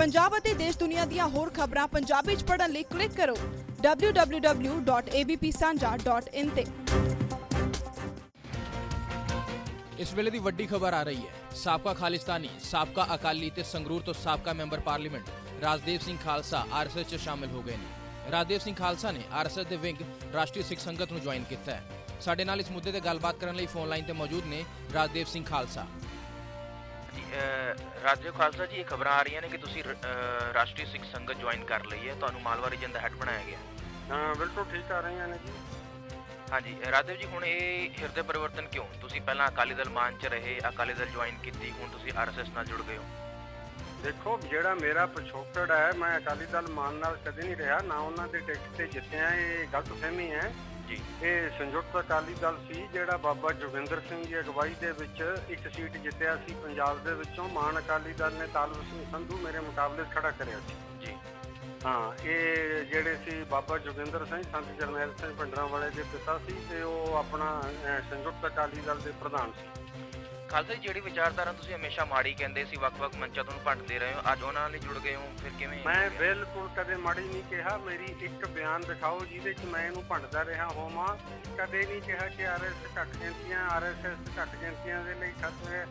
ਪੰਜਾਬ ਅਤੇ ਦੇਸ਼ ਦੁਨੀਆ ਦੀਆਂ ਹੋਰ ਖਬਰਾਂ ਪੰਜਾਬੀ ਚ ਪੜ੍ਹਨ ਲਈ ਕਲਿੱਕ ਕਰੋ www.abpsanja.in ਤੇ। ਇਸ ਵੇਲੇ ਦੀ ਵੱਡੀ ਖਬਰ ਆ ਰਹੀ ਹੈ। ਸਾਬਕਾ ਖਾਲਿਸਤਾਨੀ, ਸਾਬਕਾ ਅਕਾਲੀ ਤੇ ਸੰਗਰੂਰ ਤੋਂ ਸਾਬਕਾ member parliament Rajdev Singh Khalsa RSS 'ਚ ਸ਼ਾਮਿਲ ਹੋ ਗਏ ਨੇ। ਰਾਜਦੇਵ ਸਿੰਘ ਖਾਲਸਾ ਨੇ ਆਰਐਸਐਸ ਦੇ ਵਿੰਗ ਰਾਸ਼ਟਰੀ ਸਿੱਖ ਸੰਗਤ ਨੂੰ ਜੁਆਇਨ ਕੀਤਾ ਹੈ। ਸਾਡੇ ਨਾਲ ਇਸ ਮੁੱਦੇ ਤੇ ਗੱਲਬਾਤ ਕਰਨ ਲਈ ਫੋਨ ਲਾਈਨ ਤੇ ਮੌਜੂਦ ਨੇ ਰਾਜਦੇਵ ਸਿੰਘ ਖਾਲਸਾ। ਰਾਜੇ ਖਾਲਸਾ ਜੀ ਇਹ ਖਬਰਾਂ ਆ ਰਹੀਆਂ ਨੇ ਕਿ ਤੁਸੀਂ ਰਾਸ਼ਟਰੀ ਸਿੱਖ ਸੰਗਤ ਜੁਆਇਨ ਕਰ ਲਈ ਹੈ ਤੁਹਾਨੂੰ ਮਾਲਵਾ ਰੀਜਨ ਦਾ ਹੈੱਡ ਬਣਾਇਆ ਗਿਆ। ਹਾਂ ਬਿਲਕੁਲ ਠੀਕ ਆ ਰਹੀਆਂ ਨੇ ਜੀ। ਹਾਂਜੀ ਰਾਜੇਵ ਜੀ ਹੁਣ ਇਹ ਹਿਰਦੇ ਪਰਿਵਰਤਨ ਕਿਉਂ? ਤੁਸੀਂ ਪਹਿਲਾਂ ਅਕਾਲੀ ਦਲ ਮਾਨ ਚ ਰਹੇ ਅਕਾਲੀ ਦਲ ਜੁਆਇਨ ਕੀਤੀ ਹੁਣ ਤੁਸੀਂ ਆਰਐਸਐਸ ਨਾਲ ਜੁੜ ਗਏ ਹੋ। ਦੇਖੋ ਜਿਹੜਾ ਮੇਰਾ ਪਿਛੋਕੜ ਹੈ ਮੈਂ ਅਕਾਲੀ ਦਲ ਮਾਨ ਨਾਲ ਕਦੇ ਨਹੀਂ ਰਿਹਾ ਨਾ ਉਹਨਾਂ ਦੇ ਟਿਕਟ ਤੇ ਜਿੱਤਿਆ ਇਹ ਗਲਤਫਹਿਮੀ ਹੈ। ਜੀ। ਇਹ ਸੰਯੁਕਤ ਅਕਾਲੀ ਦਲ ਸੀ ਜਿਹੜਾ ਬਾਬਾ ਜੋਗਿੰਦਰ ਸਿੰਘ ਦੀ ਅਗਵਾਈ ਦੇ ਵਿੱਚ ਇੱਕ ਸੀਟ ਜਿੱਤਿਆ ਸੀ ਪੰਜਾਬ ਦੇ ਵਿੱਚੋਂ। ਮਾਨ ਅਕਾਲੀ ਦਲ ਨੇ ਤਾਲਬ ਸਿੰਘ ਸੰਧੂ ਮੇਰੇ ਮੁਕਾਬਲੇ ਖੜਾ ਕਰਿਆ ਸੀ। ਜੀ। ਹਾਂ ਇਹ ਜਿਹੜੇ ਸੀ ਬਾਬਾ ਜੋਗਿੰਦਰ ਸਿੰਘ ਸੰਤ ਜਰਨੈਲ ਸਿੰਘ ਭਿੰਡਰਾਂ ਵਾਲੇ ਦੇ ਪਿਤਾ ਸੀ ਤੇ ਉਹ ਆਪਣਾ ਸੰਯੁਕਤ ਅਕਾਲੀ ਦਲ ਦੇ ਪ੍ਰਧਾਨ ਸੀ। ਖਾਲਸਾ ਜੀ ਜਿਹੜੀ ਵਿਚਾਰਧਾਰਾ ਤੁਸੀਂ ਹਮੇਸ਼ਾ ਮਾੜੀ ਕਹਿੰਦੇ ਸੀ ਵੱਖ-ਵੱਖ ਮੰਚਾਂ ਤੋਂ ਭੰਡਦੇ ਰਹੇ ਹੋ ਅੱਜ ਉਹਨਾਂ ਨਾਲ ਜੁੜ ਗਏ ਹੋ ਫਿਰ ਕਿਵੇਂ ਮੈਂ? ਬਿਲਕੁਲ ਕਦੇ ਮਾੜੀ ਨਹੀਂ ਕਿਹਾ ਮੇਰੀ ਇੱਕ ਬਿਆਨ ਦਿਖਾਓ ਜਿਹਦੇ ਚ ਮੈਂ ਇਹਨੂੰ ਭੰਡਦਾ ਰਿਹਾ ਹੋਵਾਂ ਕਦੇ ਨਹੀਂ ਕਿਹਾ ਕਿ ਆਰਐਸ ਘੱਟ ਗਿਣਤੀਆਂ ਆਰਐਸਐਸ ਘੱਟ ਗਿਣਤੀਆਂ ਦੇ ਲਈ ਖਤਰਾ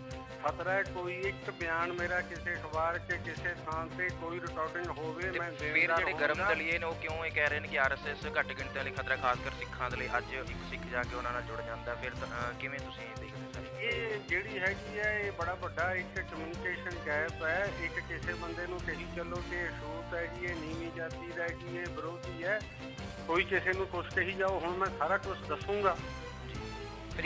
ਖਤਰਾ ਹੈ ਕੋਈ ਇੱਕ ਬਿਆਨ ਮੇਰਾ ਕਿਸੇ ਅਖਬਾਰ 'ਚ ਕਿਸੇ ਥਾਂ ਤੇ ਕੋਈ ਰਿਕਾਰਡਿੰਗ ਹੋਵੇ ਮੈਂ ਫਿਰ ਜਿਹੜੇ ਗਰਮ। ਦਲੀਏ ਨੇ ਉਹ ਕਿਉਂ ਇਹ ਕਹਿ ਰਹੇ ਨੇ ਕਿ ਆਰਐਸਐਸ ਘੱਟ ਗਿਣਤੀਆਂ ਲਈ ਖਤਰਾ ਖਾਸ ਕਰ ਸਿੱਖਾਂ ਦੇ ਲਈ ਅੱਜ ਇੱਕ ਸਿੱਖ ਜਾ ਕੇ ਉਹਨਾਂ ਨਾਲ ਜੁੜ ਜਾਂਦਾ ਫਿਰ ਕਿਵੇਂ ਤੁਸੀਂ ਇਹ ਦੇਖਦੇ ਹੋ ਸਾਰੀ ਇਹ ਜਿਹੜੀ ਹੈਗੀ ਹੈ ਇਹ ਬੜਾ ਵੱਡਾ ਇੱਕ ਕਮਿਊਨੀਕੇਸ਼ਨ ਗੈਪ ਹੈ। ਇੱਕ ਕਿਸੇ ਬੰਦੇ ਨੂੰ ਕਹੀ ਚੱਲੋ ਕਿ ਛੂਤ ਹੈ ਜੀ ਇਹ ਨੀਵੀਂ ਜਾਤੀ ਦਾ ਹੈ ਜੀ ਇਹ ਵਿਰੋਧੀ ਹੈ। ਕੋਈ ਕਿਸੇ ਨੂੰ ਕੁਛ ਕਹੀ ਜਾਓ ਹੁਣ ਮੈਂ ਸਾਰਾ ਕੁਝ ਦੱਸੂਗਾ।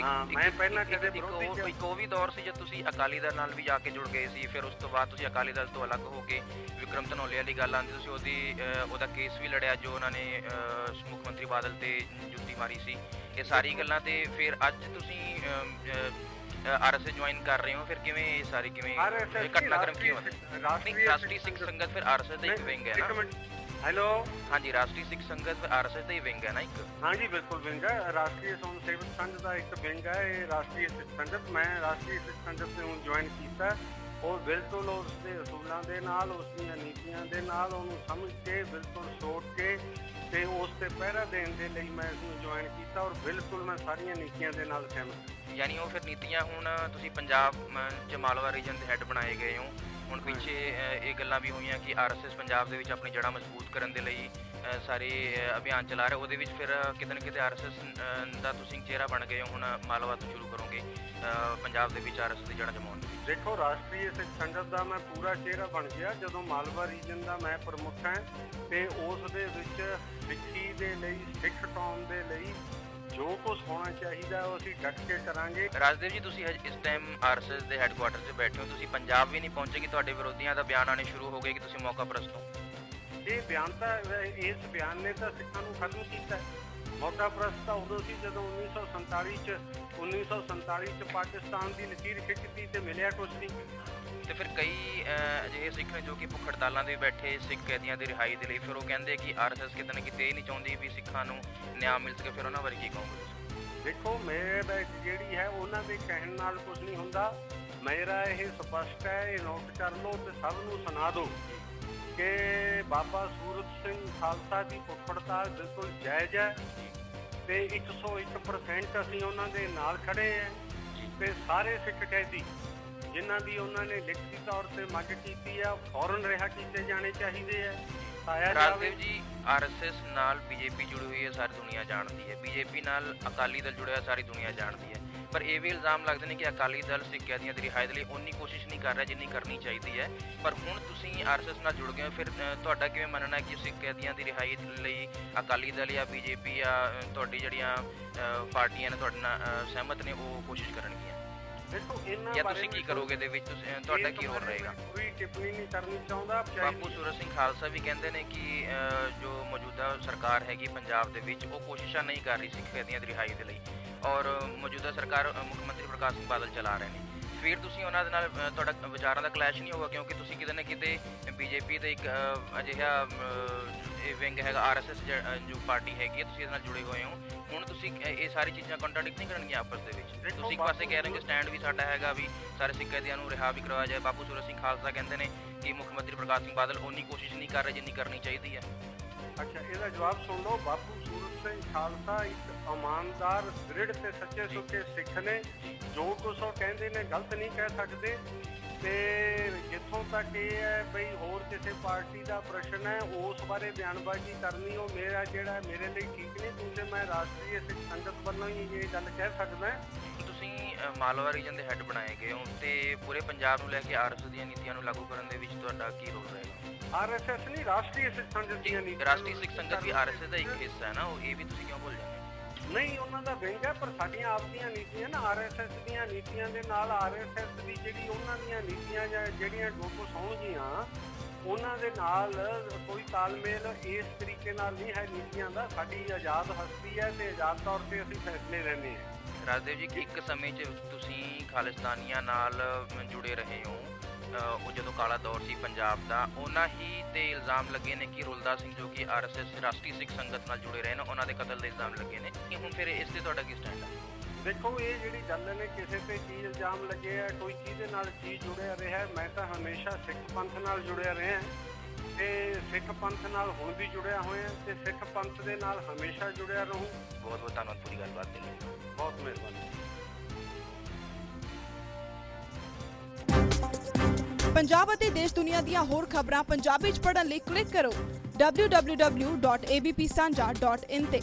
ਹਾਂ, ਮੈਂ ਪਹਿਲਾਂ ਕਦੇ ਵਿਰੋਧੀ ਇੱਕ ਉਹ ਵੀ ਦੌਰ ਸੀ ਜਦ ਤੁਸੀਂ ਅਕਾਲੀ ਦਲ ਨਾਲ ਵੀ ਜਾ ਕੇ ਜੁੜ ਗਏ ਸੀ ਫਿਰ ਉਸ ਤੋਂ ਬਾਅਦ ਤੁਸੀਂ ਅਕਾਲੀ ਦਲ ਤੋਂ ਅਲੱਗ ਹੋ ਕੇ ਵਿਕਰਮ ਧਨੋਲੇ ਵਾਲੀ ਗੱਲ ਆਂਦੀ ਤੁਸੀਂ ਉਹਦੀ ਉਹਦਾ ਕੇਸ ਵੀ ਲੜਿਆ ਜੋ ਉਹਨਾਂ ਨੇ ਮੁੱਖ ਮੰਤਰੀ ਬਾਦਲ ਤੇ ਜੁੱਤੀ ਮਾਰੀ ਸੀ। ਇਹ ਸਾਰੀ ਗੱਲਾਂ ਤੇ ਫਿਰ ਅੱਜ ਤੁਸੀਂ ਆਰਐਸਐਸ ਜੁਆਇਨ ਕਰ ਰਹੇ ਹੋ ਫਿਰ ਕਿਵੇਂ ਇਹ ਸਾਰੀ ਕਿਵੇਂ ਇਹ ਘਟਨਾਕ੍ਰਮ ਕਿਉਂ ਹੈ ਰਾਸ਼ਟਰੀ- ਸਿੱਖ ਸੰਗਤ। ਫਿਰ ਆਰਐਸਐਸ ਦਾ ਇੱਕ ਵਿੰਗ ਹੈ ਨਾ? ਹੈਲੋ ਹਾਂਜੀ ਰਾਸ਼ਟਰੀ ਸਿੱਖ ਸੰਗਤ ਫਿਰ ਆਰਐਸਐਸ ਦਾ ਹੀ ਵਿੰਗ ਹੈ ਨਾ ਇੱਕ? ਹਾਂਜੀ ਬਿਲਕੁਲ ਵਿੰਗ ਹੈ। ਰਾਸ਼ਟਰੀ ਸਵਮ ਸੇਵਕ ਸੰਘ ਦਾ ਇੱਕ ਵਿੰਗ ਹੈ ਇਹ ਰਾਸ਼ਟਰੀ ਸਿੱਖ ਸੰਗਤ। ਮੈਂ ਰਾਸ਼ਟਰੀ ਸਿੱਖ ਸੰਗਤ ਨੂੰ ਜੁਆਇਨ ਕੀਤਾ। ਉਹ ਬਿਲਕੁਲ ਉਸ ਦੇ ਅਸੂਲਾਂ ਦੇ ਨਾਲ ਉਸ ਦੀਆਂ ਨੀਤੀਆਂ ਦੇ ਨਾਲ ਉਹਨੂੰ ਸਮਝ ਕੇ ਬਿਲਕੁਲ ਸੋਚ ਕੇ ਤੇ ਉਸ ਤੇ ਪਹਿਰਾ ਦੇਣ ਦੇ ਲਈ ਮੈਂ ਇਸ ਨੂੰ ਜੁਆਇਨ ਕੀਤਾ ਔਰ ਬਿਲਕੁਲ ਮੈਂ ਸਾਰੀਆਂ ਨੀਤੀਆਂ ਦੇ ਨਾਲ ਸਹਿਮਤ ਹਾਂ। ਯਾਨੀ ਉਹ ਫਿਰ ਨੀਤੀਆਂ ਹੁਣ ਤੁਸੀਂ ਪੰਜਾਬ ਚ ਮਾਲਵਾ ਰੀਜਨ ਦੇ ਹੈੱਡ ਬਣਾਏ ਗਏ ਹੋ। ਹੁਣ ਪਿੱਛੇ ਇਹ ਗੱਲਾਂ ਵੀ ਹੋਈਆਂ ਕਿ ਆਰਐਸਐਸ ਪੰਜਾਬ ਦੇ ਵਿੱਚ ਆਪਣੀ ਜੜ੍ਹਾਂ ਮਜ਼ਬੂਤ ਕਰਨ ਦੇ ਲਈ ਸਾਰੇ ਅਭਿਆਨ ਚਲਾ ਰਿਹਾ। ਉਹਦੇ ਵਿੱਚ ਫਿਰ ਕਿਤੇ ਨਾ ਕਿਤੇ ਆਰਐਸਐਸ ਦਾ ਤੁਸੀਂ ਚਿਹਰਾ ਬਣ ਗਏ ਹੋ। ਹੁਣ ਮਾਲਵਾ ਤੋਂ ਸ਼ੁਰੂ ਕਰੋਗੇ ਪੰਜਾਬ ਦੇ ਵਿੱਚ ਆਰਐਸਐਸ ਦੀ ਜੜ੍ਹਾਂ ਜਮਾਉਣ ਦੇ ਵਿੱਚ। ਦੇਖੋ ਰਾਸ਼ਟਰੀ ਸਿੱਖ ਸੰਗਤ ਦਾ ਮੈਂ ਪੂਰਾ ਚਿਹਰਾ ਬਣ ਗਿਆ ਜਦੋਂ ਮਾਲਵਾ ਰੀਜਨ ਦਾ ਮੈਂ ਪ੍ਰਮੁੱਖ ਹਾਂ ਤੇ ਉਸ ਦੇ ਵਿੱਚ ਸਿੱਖੀ ਦੇ ਲਈ ਸਿੱਖ ਕੌਮ ਦੇ ਲਈ ਜੋ ਕੁਝ ਹੋਣਾ ਚਾਹੀਦਾ ਉਹ ਅਸੀਂ ਡਟ ਕੇ ਕਰਾਂਗੇ। ਰਾਜਦੇਵ ਜੀ ਤੁਸੀਂ ਹਜੇ ਇਸ ਟਾਈਮ ਆਰਐਸਐਸ ਦੇ ਹੈੱਡਕੁਆਟਰ 'ਚ ਬੈਠੇ ਹੋ। ਤੁਸੀਂ ਪੰਜਾਬ ਵੀ ਨਹੀਂ ਪਹੁੰਚੇ ਕਿ ਤੁਹਾਡੇ ਵਿਰੋਧੀਆਂ ਦਾ ਬਿਆਨ ਆਣੇ ਸ਼ੁਰੂ ਹੋ ਗਏ ਕਿ ਤੁਸੀਂ ਮੌਕਾ ਪ੍ਰਸਤ ਹੋ? ਇਹ ਬਿਆਨ ਤਾਂ ਇਸ ਬਿਆਨ ਨੇ ਤਾਂ ਸਿੱਖਾਂ ਨੂੰ ਖਤਮ ਕੀਤਾ। ਮੌਕਾ ਪ੍ਰਸਤ ਤਾਂ ਉਦੋਂ ਸੀ ਜਦੋਂ 1947 ਚ 1947 ਚ ਪਾਕਿਸਤਾਨ ਦੀ ਲਕੀਰ ਖਿੱਚਤੀ ਤੇ ਮਿਲਿਆ ਕੁਝ ਨਹੀਂ। ਤੇ ਫਿਰ ਕਈ ਅਜਿਹੇ ਸਿੱਖ ਨੇ ਜੋ ਕਿ ਭੁੱਖ ਹੜਤਾਲਾਂ ਦੇ ਬੈਠੇ ਸਿੱਖ ਕੈਦੀਆਂ ਦੀ ਰਿਹਾਈ ਦੇ ਲਈ, ਫਿਰ ਉਹ ਕਹਿੰਦੇ ਕਿ ਆਰਐਸਐਸ ਕਿਤੇ ਨਾ ਕਿਤੇ ਇਹ ਨਹੀਂ ਚਾਹੁੰਦੀ ਵੀ ਸਿੱਖਾਂ ਨੂੰ ਨਿਆਂ ਮਿਲ ਸਕੇ, ਫਿਰ ਉਹਨਾਂ ਬਾਰੇ ਕੀ ਕਹੋਗੇ ਦੇਖੋ, ਮੇਰੇ ਜਿਹੜੀ ਹੈ, ਉਹਨਾਂ ਦੇ ਕਹਿਣ ਨਾਲ ਕੁਝ ਨਹੀਂ ਹੁੰਦਾ। ਮੇਰਾ ਇਹ ਸਪਸ਼ਟ ਹੈ, ਇਹ ਨੋਟ ਕਰ ਲਓ ਤੇ ਸਭ ਨੂੰ ਸੁਣਾ ਦਿਓ ਕਿ ਬਾਬਾ ਸੂਰਤ ਸਿੰਘ ਖਾਲਸਾ ਦੀ ਪੁੱਪੜਤਾ ਬਿਲਕੁਲ ਜਾਇਜ਼ ਹੈ ਤੇ 101% ਅਸੀਂ ਉਹਨਾਂ ਦੇ ਨਾਲ ਖੜੇ ਹਾਂ ਤੇ ਸਾਰੇ ਸਿੱਖ ਕੈਦੀ ਜਿਨ੍ਹਾਂ ਦੀ ਉਹਨਾਂ ਨੇ ਲਿਖਤੀ ਤੌਰ ਤੇ ਮੰਗ ਕੀਤੀ ਆ, ਫੌਰਨ ਰਿਹਾ ਕੀਤੇ ਜਾਣੇ ਚਾਹੀਦੇ ਆ ਆਇਆ ਜੀ ਆਰਐਸਐਸ ਨਾਲ ਬੀਜੇਪੀ ਜੁੜੀ ਹੋਈ ਹੈ, ਸਾਰੀ ਦੁਨੀਆ ਜਾਣਦੀ ਹੈ। ਬੀਜੇਪੀ ਨਾਲ ਅਕਾਲੀ ਦਲ ਜੁੜਿਆ, ਸਾਰੀ ਦੁਨੀਆ ਜਾਣਦੀ ਹੈ। ਪਰ ਇਹ ਵੀ ਇਲਜ਼ਾਮ ਲੱਗਦੇ ਨੇ ਕਿ ਅਕਾਲੀ ਦਲ ਸਿੱਖ ਕੈਦੀਆਂ ਦੀ ਰਿਹਾਈ ਲਈ ਉਨੀ ਕੋਸ਼ਿਸ਼ ਨਹੀਂ ਕਰ ਰਿਹਾ ਜਿੰਨੀ ਕਰਨੀ ਚਾਹੀਦੀ ਹੈ। ਪਰ ਹੁਣ ਤੁਸੀਂ ਆਰਐਸਐਸ ਨਾਲ ਜੁੜ ਗਏ ਹੋ, ਫਿਰ ਤੁਹਾਡਾ ਕਿਵੇਂ ਮੰਨਣਾ ਹੈ ਕਿ ਸਿੱਖ ਕੈਦੀਆਂ ਦੀ ਰਿਹਾਈ ਲਈ ਅਕਾਲੀ ਦਲ ਜਾਂ ਬੀਜੇਪੀ ਜਾਂ ਤੁਹਾਡੀ ਜਿਹੜੀਆਂ ਪਾਰਟੀਆਂ ਨੇ ਤੁਹਾਡੇ ਨਾਲ ਸਹਿਮਤ ਨੇ, ਉਹ ਕੋਸ਼ਿਸ਼ ਕਰਨਗੀਆਂ? ਇਹਨਾਂ ਜਾਂ ਤੁਸੀਂ ਕੀ ਕਰੋਗੇ ਦੇ ਵਿੱਚ? ਤੁਸੀਂ- ਤੁਹਾਡਾ ਕੀ ਰੋਲ ਰਹੇਗਾ? ਕੋਈ ਟਿੱਪਣੀ ਨਹੀਂ ਕਰਨੀ ਚਾਹੁੰਦਾ ਬਾਪੂ ਸੂਰਤ ਸਿੰਘ ਖਾਲਸਾ ਵੀ ਕਹਿੰਦੇ ਨੇ ਕਿ ਜੋ ਮੌਜੂਦਾ ਸਰਕਾਰ ਹੈਗੀ ਪੰਜਾਬ ਦੇ ਵਿੱਚ ਉਹ ਕੋਸ਼ਿਸ਼ਾਂ ਨਹੀਂ ਕਰ ਰਹੀ ਸਿੱਖ ਕੈਦੀਆਂ ਦੀ ਰਿਹਾਈ ਦੇ ਲਈ। ਔਰ ਮੌਜੂਦਾ ਸਰਕਾਰ ਮੁੱਖ ਮੰਤਰੀ ਪ੍ਰਕਾਸ਼ ਸਿੰਘ ਬਾਦਲ ਚਲਾ ਰਹੇ ਨੇ। ਫਿਰ ਤੁਸੀਂ ਉਹਨਾਂ ਦੇ ਨਾਲ ਤੁਹਾਡਾ ਵਿਚਾਰਾਂ ਦਾ ਕਲੈਸ਼ ਨਹੀਂ ਹੋਗਾ ਕਿਉਂਕਿ ਤੁਸੀਂ ਕਿਤੇ ਨਾ ਕਿਤੇ ਬੀਜੇਪੀ ਦੇ ਇੱਕ ਅਜਿਹਾ ਅ, ਇਹ ਵਿੰਗ ਹੈਗਾ ਆਰਐਸਐਸ ਜੋ ਪਾਰਟੀ ਹੈਗੀ ਹੈ ਤੁਸੀਂ ਇਹਦੇ ਨਾਲ ਜੁੜੇ ਹੋਏ ਹੋ। ਹੁਣ ਤੁਸੀਂ ਇਹ ਸਾਰੀ ਚੀਜ਼ਾਂ ਕੰਟਰਡਿਕਟ ਨਹੀਂ ਕਰਨਗੀਆਂ ਆਪਸ ਦੇ ਵਿੱਚ? ਤੁਸੀਂ ਇੱਕ ਪਾਸੇ ਕਹਿ ਰਹੇ ਹੋ ਕਿ ਸਟੈਂਡ ਵੀ ਸਾਡਾ ਹੈਗਾ ਵੀ ਸਾਰੇ ਸਿੱਖ ਕੈਦੀਆਂ ਨੂੰ ਰਿਹਾ ਵੀ ਕਰਵਾਇਆ ਜਾਏ। ਬਾਪੂ ਸੂਰਤ ਸਿੰਘ ਖਾਲਸਾ ਕਹਿੰਦੇ ਨੇ ਕਿ ਮੁੱਖ ਮੰਤਰੀ ਪ੍ਰਕਾਸ਼ ਸਿੰਘ ਬਾਦਲ ਓਨੀ ਕੋਸ਼ਿਸ਼ ਨਹੀਂ ਕਰ ਰਹੇ ਜਿੰਨੀ ਕਰਨੀ ਚਾਹੀਦੀ ਹੈ। ਅੱਛਾ ਇਹਦਾ ਜਵਾਬ ਸੁਣ ਲਓ। ਬਾਪੂ ਸੂਰਤ ਸਿੰਘ ਖਾਲਸਾ ਇੱਕ ਇਮਾਨਦਾਰ ਦ੍ਰਿੜ ਤੇ ਸੱਚੇ ਸੁੱਚੇ ਸਿੱਖ ਨੇ। ਜੋ ਕੁਛ ਉਹ ਕਹਿੰਦੇ ਨੇ ਗਲਤ ਨਹੀਂ ਕਹਿ ਸਕਦੇ। ਤੇ ਜਿੱਥੋਂ ਤੱਕ ਇਹ ਹੈ ਬਈ ਹੋਰ ਕਿਸੇ ਪਾਰਟੀ ਦਾ ਪ੍ਰਸ਼ਨ ਹੈ ਉਸ ਬਾਰੇ ਬਿਆਨਬਾਜ਼ੀ ਕਰਨੀ ਉਹ ਮੇਰਾ ਜਿਹੜਾ ਮੇਰੇ ਲਈ ਠੀਕ ਨਹੀਂ ਕਿਉਂਕਿ ਮੈਂ ਰਾਸ਼ਟਰੀ ਸਿੱਖ ਸੰਗਤ ਵੱਲੋਂ ਹੀ ਇਹ ਗੱਲ ਕਹਿ ਸਕਦਾ ਤੁਸੀਂ ਮਾਲਵਾ ਰੀਜਨ ਦੇ ਹੈੱਡ ਬਣਾਏ ਗਏ ਹੋ ਤੇ ਪੂਰੇ ਪੰਜਾਬ ਨੂੰ ਲੈ ਕੇ ਆਰਐਸਐਸ ਦੀਆਂ ਨੀਤੀਆਂ ਨੂੰ ਲਾਗੂ ਕਰਨ ਦੇ ਵਿੱਚ ਤੁਹਾਡਾ ਕੀ ਰੋਲ ਰਹੇਗਾ? ਆਰਐਸਐਸ ਨਹੀਂ ਰਾਸ਼ਟਰੀ ਸਿੱਖ ਸੰਗਤ ਦੀਆਂ ਨੀਤੀਆਂ ਰਾਸ਼ਟਰੀ ਸਿੱਖ ਸੰਗਤ ਵੀ ਆਰਐਸਐਸ ਦਾ ਇੱਕ ਹਿੱਸਾ ਹੈ ਨਾ ਉਹ ਇਹ ਵੀ ਤੁਸੀਂ ਕਿਉਂ ਭੁੱਲ ਜਾਂਦੇ ਨਹੀਂ, ਉਹਨਾਂ ਦਾ ਵਿੰਗ ਹੈ, ਪਰ ਸਾਡੀਆਂ ਆਪਦੀਆਂ ਨੀਤੀਆਂ ਨਾ ਆਰਐਸਐਸ ਦੀਆਂ ਨੀਤੀਆਂ ਦੇ ਨਾਲ ਆਰਐਸਐਸ ਦੀ ਜਿਹੜੀ ਉਹਨਾਂ ਦੀਆਂ ਨੀਤੀਆਂ ਜਾਂ ਜਿਹੜੀਆਂ ਜੋ ਕੁਛ ਹੋਣਗੀਆਂ ਉਹਨਾਂ ਦੇ ਨਾਲ ਕੋਈ ਤਾਲਮੇਲ ਇਸ ਤਰੀਕੇ ਨਾਲ ਨਹੀਂ ਹੈ ਨੀਤੀਆਂ ਦਾ। ਸਾਡੀ ਆਜ਼ਾਦ ਹਸਤੀ ਹੈ ਤੇ ਆਜ਼ਾਦ ਤੌਰ ਤੇ ਅਸੀਂ ਫੈਸਲੇ ਲੈਂਦੇ ਹਾਂ। ਰਾਜਦੇਵ ਜੀ, ਕਿ ਇੱਕ ਸਮੇਂ 'ਚ ਤੁਸੀਂ ਖਾਲਿਸਤਾਨੀਆਂ ਨਾਲ ਜੁੜੇ ਰਹੇ ਹੋ? ਉਹ ਜਦੋਂ ਕਾਲਾ ਦੌਰ ਸੀ ਪੰਜਾਬ ਦਾ ਉਹਨਾਂ ਹੀ ਤੇ ਇਲਜ਼ਾਮ ਲੱਗੇ ਨੇ ਕਿ ਰੁਲਦਾ ਸਿੰਘ ਜੋ ਕਿ ਆਰਐਸਐਸ ਰਾਸ਼ਟਰੀ ਸਿੱਖ ਸੰਗਤ ਨਾਲ ਜੁੜੇ ਰਹੇ ਨੇ ਉਹਨਾਂ ਦੇ ਕਤਲ ਦੇ ਇਲਜ਼ਾਮ ਲੱਗੇ ਨੇ। ਕਿ ਹੁਣ ਫਿਰ ਇਸ ਤੇ ਤੁਹਾਡਾ ਕੀ ਸਟੈਂਡ ਹੈ ਦੇਖੋ ਇਹ ਜਿਹੜੀ ਗੱਲ ਨੇ ਕਿਸੇ ਤੇ ਕੀ ਇਲਜ਼ਾਮ ਲੱਗੇ ਆ ਕੋਈ ਕਿਹਦੇ ਨਾਲ ਕੀ ਜੁੜਿਆ ਰਿਹਾ ਮੈਂ ਤਾਂ ਹਮੇਸ਼ਾ ਸਿੱਖ ਪੰਥ ਨਾਲ ਜੁੜਿਆ ਰਿਹਾ। ਤੇ ਸਿੱਖ ਪੰਥ ਨਾਲ ਹੁਣ ਵੀ ਜੁੜਿਆ ਹੋਇਆ ਤੇ ਸਿੱਖ ਪੰਥ ਦੇ ਨਾਲ ਹਮੇਸ਼ਾ ਜੁੜਿਆ ਰਹੂੰ। ਬਹੁਤ ਬਹੁਤ ਧੰਨਵਾਦ ਪੂਰੀ ਗੱਲਬਾਤ ਦੇ ਲਈ। ਬਹੁਤ ਮਿਹਰਬਾਨੀ। ਪੰਜਾਬ ਅਤੇ ਦੇਸ਼ ਦੁਨੀਆ ਦੀਆਂ ਹੋਰ ਖਬਰਾਂ ਪੰਜਾਬੀ ਚ ਪੜ੍ਹਨ ਲਈ ਕਲਿੱਕ ਕਰੋ www.abpsanja.in ਤੇ।